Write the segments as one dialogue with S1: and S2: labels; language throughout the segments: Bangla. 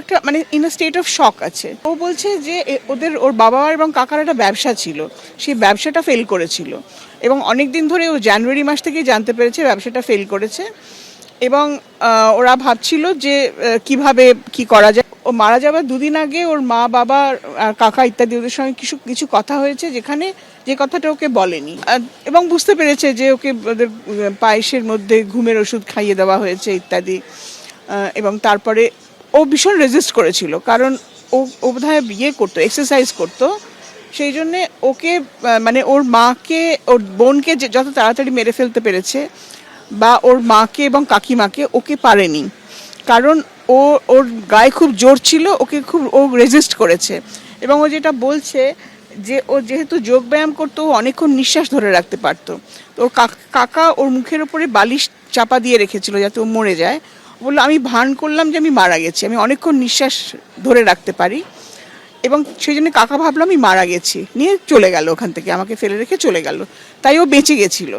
S1: একটা মানে ইন স্টেট অফ শক আছে। ও বলছে যে ওদের, ওর বাবা এবং কাকার একটা ব্যবসা ছিল। সেই ব্যবসাটা ফেল করেছিল। এবং অনেক দিন ধরে ও জানুয়ারি মাস থেকেই জানতে পেরেছে ব্যবসাটা ফেল করেছে। এবং ওরা ভাবছিল যে কীভাবে কি করা যায়। ও মারা যাওয়ার দুদিন আগে ওর মা, বাবা, আর কাকা ইত্যাদি ওদের সঙ্গে কিছু কিছু কথা হয়েছে যেখানে যে কথাটা ওকে বলেনি। এবং বুঝতে পেরেছে যে ওকে ওদের পায়েসের মধ্যে ঘুমের ওষুধ খাইয়ে দেওয়া হয়েছে ইত্যাদি। এবং তারপরে ও ভীষণ রেজিস্ট করেছিল, কারণ ও ও বোধহয় বিয়ে করতো এক্সারসাইজ করতো। সেই জন্যে ওকে মানে ওর মাকে, ওর বোনকে যে, যত তাড়াতাড়ি মেরে ফেলতে পেরেছে, বা ওর মাকে এবং কাকিমাকে ওকে পারেনি। কারণ ও, ওর গায়ে খুব জোর ছিল, ওকে খুব, ও রেজিস্ট করেছে। এবং ও যেটা বলছে যে, ও যেহেতু যোগ ব্যায়াম করতো, ও অনেকক্ষণ নিঃশ্বাস ধরে রাখতে পারতো। তো ওর কাকা ওর মুখের ওপরে বালিশ চাপা দিয়ে রেখেছিল, যাতে ও মরে যায়। বলল, আমি ভান করলাম যে আমি মারা গেছি, আমি অনেকক্ষণ নিঃশ্বাস ধরে রাখতে পারি এবং সেই জন্য কাকা ভাবলো, আমি মারা গেছি। নিয়ে চলে গেল ওখান থেকে, আমাকে ফেলে রেখে চলে গেল। তাই ও বেঁচে গেছিল।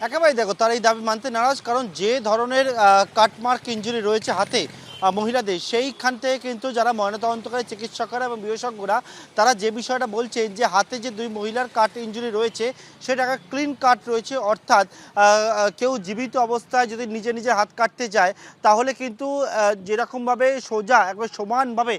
S2: একেবারে দেখো, তার এই দাবি মানতে নারাজ, কারণ যে ধরনের কাটমার্ক ইঞ্জুরি রয়েছে হাতে মহিলাদের। সেইখান থেকে কিন্তু যারা ময়নাতদন্তকারী চিকিৎসকরা এবং বিশেষজ্ঞরা তারা যে বিষয়টা বলছেন যে হাতে যে দুই মহিলার কাট ইঞ্জুরি রয়েছে সেটা একটা ক্লিন কাট রয়েছে। অর্থাৎ কেউ জীবিত অবস্থায় যদি নিজে নিজে হাত কাটতে যায় তাহলে কিন্তু যেরকমভাবে সোজা একবার সমানভাবে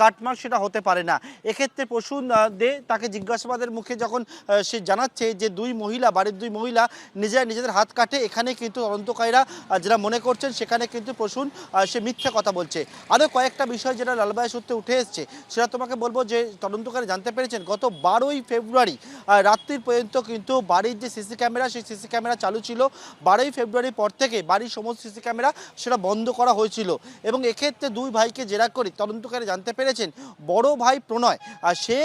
S2: কাটমার সেটা হতে পারে না। এক্ষেত্রে পশুন আহ, দে তাকে জিজ্ঞাসাবাদের মুখে যখন সে জানাচ্ছে যে দুই মহিলা বাড়ির দুই মহিলা নিজেরা নিজেদের হাত কাটে এখানে কিন্তু তদন্তকারীরা যারা মনে করছেন সেখানে কিন্তু আহ, সে মিথ্যা কথা বলছে। আরও কয়েকটা বিষয় যেটা লালবাই সূত্রে উঠে এসছে, সেটা তোমাকে বলব যে তদন্তকারী জানতে পেরেছেন, গত বারোই ফেব্রুয়ারি রাত্রির পর্যন্ত কিন্তু বাড়ির যে সিসি ক্যামেরা, সেই সিসি ক্যামেরা চালু ছিল। বারোই ফেব্রুয়ারির পর থেকে বাড়ির সমস্ত সিসি ক্যামেরা সেটা বন্ধ করা হয়েছিল। এবং এক্ষেত্রে দুই ভাইকে জেরা করে তদন্তকারী জানতে পেরেছেন, বড় ভাই প্রণয় সে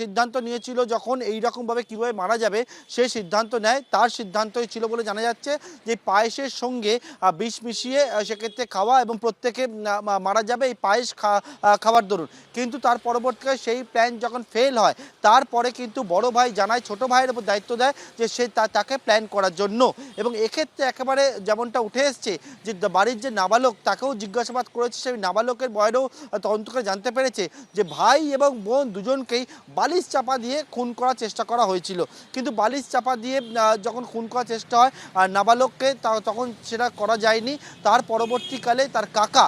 S2: সিদ্ধান্ত নিয়েছিল যখন এই রকমভাবে কীভাবে মারা যাবে, সে সিদ্ধান্ত নেয়, তার সিদ্ধান্তই ছিল বলে জানা যাচ্ছে যে পায়েসের সঙ্গে বিষ মিশিয়ে সেক্ষেত্রে খাওয়া এবং প্রত্যেকে মা- মারা যাবে এই পায়েস খাওয়ার দরুন। কিন্তু তার পরবর্তীকালে সেই প্ল্যান যখন ফেল হয়, তারপরে কিন্তু বড় ভাই জানায়, ছোট ভাইয়ের উপর দায়িত্ব দেয় যে সে তাকে প্ল্যান করার জন্য। এবং এক্ষেত্রে একেবারে যেমনটা উঠে এসছে যে বাড়ির যে নাবালক, তাকেও জিজ্ঞাসাবাদ করেছে, সেই নাবালকের বয়নেও তদন্ত করে জানতে পেরেছে যে, ভাই এবং বোন দুজনকেই বালিশ চাপা দিয়ে খুন করার চেষ্টা করা হয়েছিল। কিন্তু বালিশ চাপা দিয়ে যখন খুন করার চেষ্টা হয়, আর নাবালককে তখন সেটা করা যায়নি। তার পরবর্তীকালে তার কাকা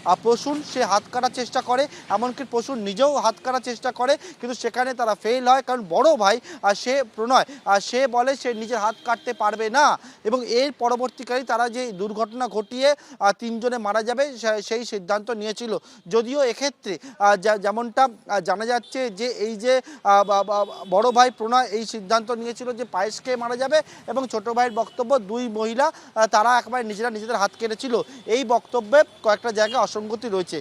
S2: প্রসূন সে হাত কাটার চেষ্টা করে, এমনকি প্রসূন নিজেও হাত কাটার চেষ্টা করে, কিন্তু সেখানে তারা ফেল হয়। কারণ বড় ভাই সে প্রণয় সে বলে সে নিজের হাত কাটতে পারবে না। এবং এর পরবর্তীকালে তারা যে দুর্ঘটনা ঘটিয়ে তিনজনে মারা যাবে সেই সিদ্ধান্ত নিয়েছিল। যদিও এক্ষেত্রে যেমনটা জানা যাচ্ছে যে এই যে বড় ভাই প্রণয় এই সিদ্ধান্ত নিয়েছিল যে পায়েস খেয়ে মারা যাবে এবং ছোট ভাইয়ের বক্তব্য, দুই মহিলা তারা একেবারে নিজেরা নিজেদের হাত কেটেছিল। এই বক্তব্যে কয়েকটা জায়গায় অসঙ্গতি রয়েছে।